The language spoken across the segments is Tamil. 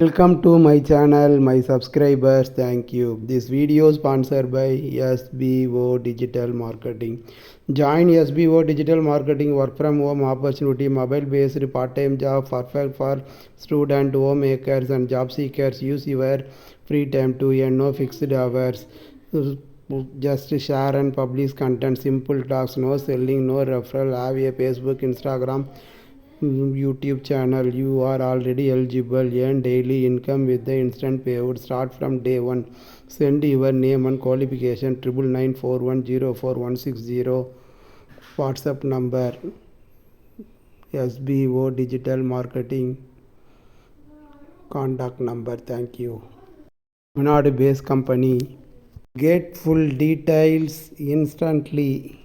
Welcome to my channel, my subscribers. Thank you. This video sponsored by SBO Digital Marketing. Join SBO Digital Marketing work from home opportunity, mobile based part time job perfect for student, homemakers, and job seekers. Use your free time to earn no fixed hours. Just share and publish content, simple talks, no selling, no referral. Have a Facebook, Instagram, YouTube channel. You are already eligible. Earn daily income with the instant payout. Start from day one. Send your name and qualification triple nine four one zero four one six zero. WhatsApp number SBO Digital Marketing contact number. Thank you. Tamilnadu based company. Get full details instantly.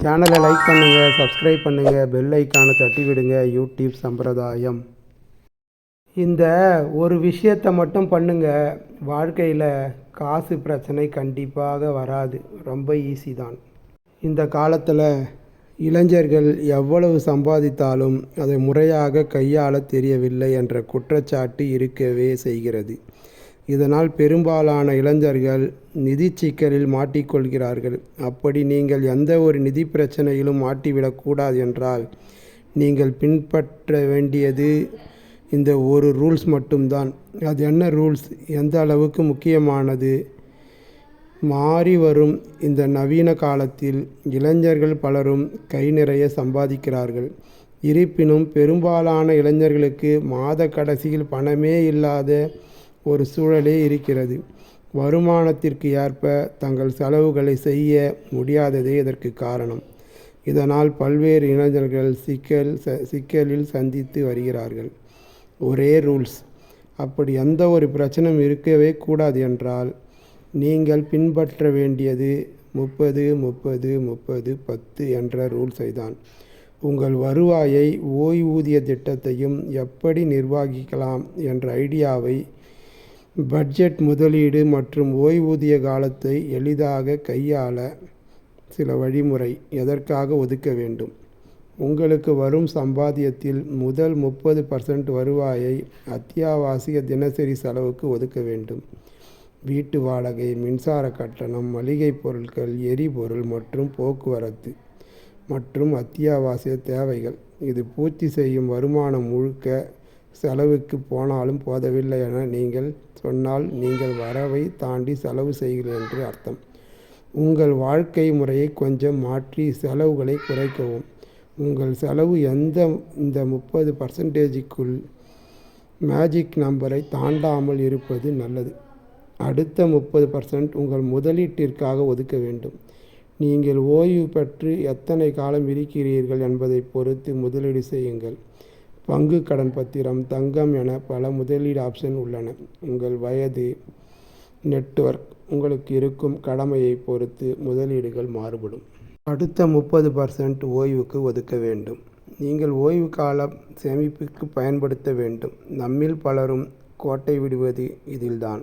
சேனலை லைக் பண்ணுங்கள் சப்ஸ்கிரைப் பண்ணுங்கள் பெல் ஐக்கானை தட்டி விடுங்க யூடியூப் சம்பிரதாயம். இந்த ஒரு விஷயத்தை மட்டும் பண்ணுங்கள் வாழ்க்கையில் காசு பிரச்சனை கண்டிப்பாக வராது. ரொம்ப ஈஸி தான். இந்த காலத்தில் இளைஞர்கள் எவ்வளவு சம்பாதித்தாலும் அதை முறையாக கையாள தெரியவில்லை என்ற குற்றச்சாட்டு இருக்கவே செய்கிறது. இதனால் பெரும்பாலான இளைஞர்கள் நிதி சிக்கலில் மாட்டிக்கொள்கிறார்கள். அப்படி நீங்கள் எந்த ஒரு நிதி பிரச்சனையிலும் மாட்டிவிடக்கூடாது என்றால் நீங்கள் பின்பற்ற வேண்டியது இந்த ஒரு ரூல்ஸ் மட்டும்தான். அது என்ன ரூல்ஸ்? எந்த அளவுக்கு முக்கியமானது? மாறி வரும் இந்த நவீன காலத்தில் இளைஞர்கள் பலரும் கை நிறைய சம்பாதிக்கிறார்கள். இருப்பினும் பெரும்பாலான இளைஞர்களுக்கு மாத கடைசியில் பணமே இல்லாத ஒரு சூழலே இருக்கிறது. வருமானத்திற்கு ஏற்ப தங்கள் செலவுகளை செய்ய முடியாததே இதற்கு காரணம். இதனால் பல்வேறு இளைஞர்கள் சிக்கல் ச சிக்கலில் சந்தித்து வருகிறார்கள். ஒரே ரூல்ஸ். அப்படி எந்த ஒரு பிரச்சனையும் இருக்கவே கூடாது என்றால் நீங்கள் பின்பற்ற வேண்டியது முப்பது முப்பது முப்பது பத்து என்ற ரூல்ஸை தான். உங்கள் வருவாயை ஓய்வூதிய திட்டத்தையும் எப்படி நிர்வகிக்கலாம் என்ற ஐடியாவை பட்ஜெட் முதலீடு மற்றும் ஓய்வூதிய காலத்தை எளிதாக கையாள சில வழிமுறை எதற்காக ஒதுக்க வேண்டும்? உங்களுக்கு வரும் சம்பாத்தியத்தில் முதல் முப்பது பர்சன்ட் வருவாயை அத்தியாவசிய தினசரி செலவுக்கு ஒதுக்க வேண்டும். வீட்டு வாடகை மின்சார கட்டணம் மளிகை பொருட்கள் எரிபொருள் மற்றும் போக்குவரத்து மற்றும் அத்தியாவசிய தேவைகள். இது பூர்த்தி செய்யும் வருமானம் முழுக்க செலவுக்கு போனாலும் போதவில்லை என நீங்கள் சொன்னால் நீங்கள் வரவை தாண்டி செலவு செய்கிறீர்கள் என்று அர்த்தம். உங்கள் வாழ்க்கை முறையை கொஞ்சம் மாற்றி செலவுகளை குறைக்கவும். உங்கள் செலவு எந்த இந்த முப்பது பர்சன்டேஜுக்குள் மேஜிக் நம்பரை தாண்டாமல் இருப்பது நல்லது. அடுத்த முப்பது பர்சன்ட் உங்கள் முதலீட்டிற்காக ஒதுக்க வேண்டும். நீங்கள் ஓய்வு பெற்று எத்தனை காலம் இருக்கிறீர்கள் என்பதை பொறுத்து முதலீடு செய்யுங்கள். பங்கு கடன் பத்திரம் தங்கம் என பல முதலீடு ஆப்ஷன் உள்ளன. உங்கள் வயது நெட்வொர்க் உங்களுக்கு இருக்கும் கடமையை பொறுத்து முதலீடுகள் மாறுபடும். அடுத்த முப்பது பர்சன்ட் ஓய்வுக்கு ஒதுக்க வேண்டும். நீங்கள் ஓய்வு காலம் சேமிப்புக்கு பயன்படுத்த வேண்டும். நம்மில் பலரும் கோட்டை விடுவது இதில்தான்.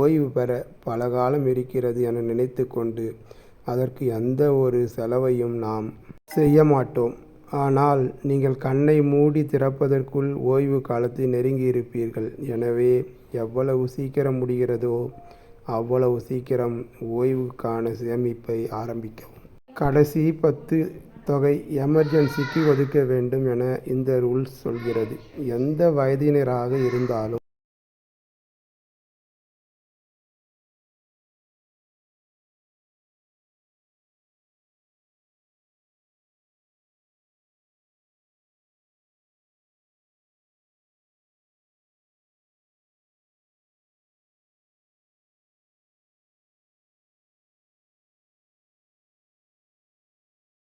ஓய்வு பெற பல காலம் இருக்கிறது என நினைத்து கொண்டு அதற்கு எந்த ஒரு செலவையும் நாம் செய்ய மாட்டோம். ஆனால் நீங்கள் கண்ணை மூடி திறப்பதற்குள் ஓய்வு காலத்தை நெருங்கி இருப்பீர்கள். எனவே எவ்வளவு சீக்கிரம் முடிகிறதோ அவ்வளவு சீக்கிரம் ஓய்வுக்கான சேமிப்பை ஆரம்பிக்கவும். கடைசி பத்து தொகை எமர்ஜென்சிக்கு ஒதுக்க வேண்டும் என இந்த ரூல்ஸ் சொல்கிறது. எந்த வயதினராக இருந்தாலும்